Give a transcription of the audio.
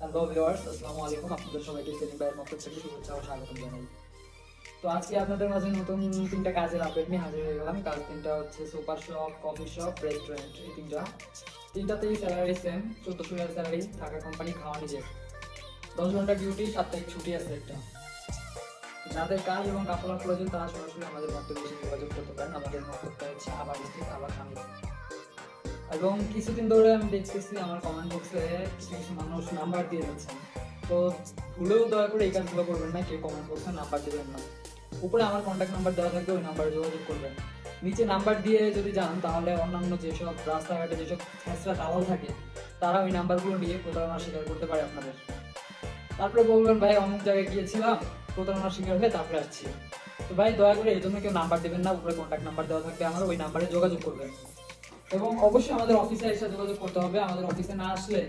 Hello viewers আসসালামু আলাইকুম আপনাদের সবাইকে সেলিম ভাইয়ের পক্ষ থেকে শুভেচ্ছা ও স্বাগতম জানাই। তো আজকে আপনাদের মাঝে নতুন তিনটা কাজের আপডেট নিয়ে হাজির হয়ে গেলাম। কাজ তিনটা হচ্ছে super shop coffee shop restaurant এই তিনটা। তিনটাতেই স্যালারি সেম চোদ্দশো টাকা স্যালারি থাকা কোম্পানি খাওয়া নিজের। দশ ঘণ্টা ডিউটি সাপ্তাহিক ছুটি আছে একটা। যাদের কাজ এবং কাপড় প্রয়োজন, তারা সরাসরি আমাদের মন্তব্যে যোগাযোগ করতে পারেন। আমাদের মন্তব্যটা হচ্ছে আবার স্ট্রিট আবার খামিজ এবং কিছুদিন ধরে আমি দেখতেছি, আমার কমেন্ট বক্সে নাম্বার দিয়ে যাচ্ছেন তো ভুলেও দয়া করে এই কাজগুলো করবেন না, কেউ কমেন্ট বক্সে নাম্বার দেবেন না। উপরে আমার কন্ট্যাক্ট নাম্বার দেওয়া থাকবে, ওই নাম্বারে যোগাযোগ করবেন। নিচে নাম্বার দিয়ে যদি যান, তাহলে অন্যান্য যেসব রাস্তাঘাটে যেসব ফ্যাসরা দালাল থাকে, তারা ওই নাম্বারগুলো নিয়ে প্রতারণা স্বীকার করতে পারে আপনাদের। তারপরে বলবেন, ভাই, অমুক জায়গায় গিয়েছিলাম প্রতারণা শিকার হয়ে তারপরে আসছি। তো ভাই, দয়া করে এই জন্য কেউ নাম্বার দেবেন না, উপরে কন্ট্যাক্ট নাম্বার দেওয়া থাকবে আমার, ওই নাম্বারে যোগাযোগ করবেন। এবং অবশ্যই আমাদের অফিসে এসে যোগাযোগ করতে হবে, আমাদের অফিসে না আসলে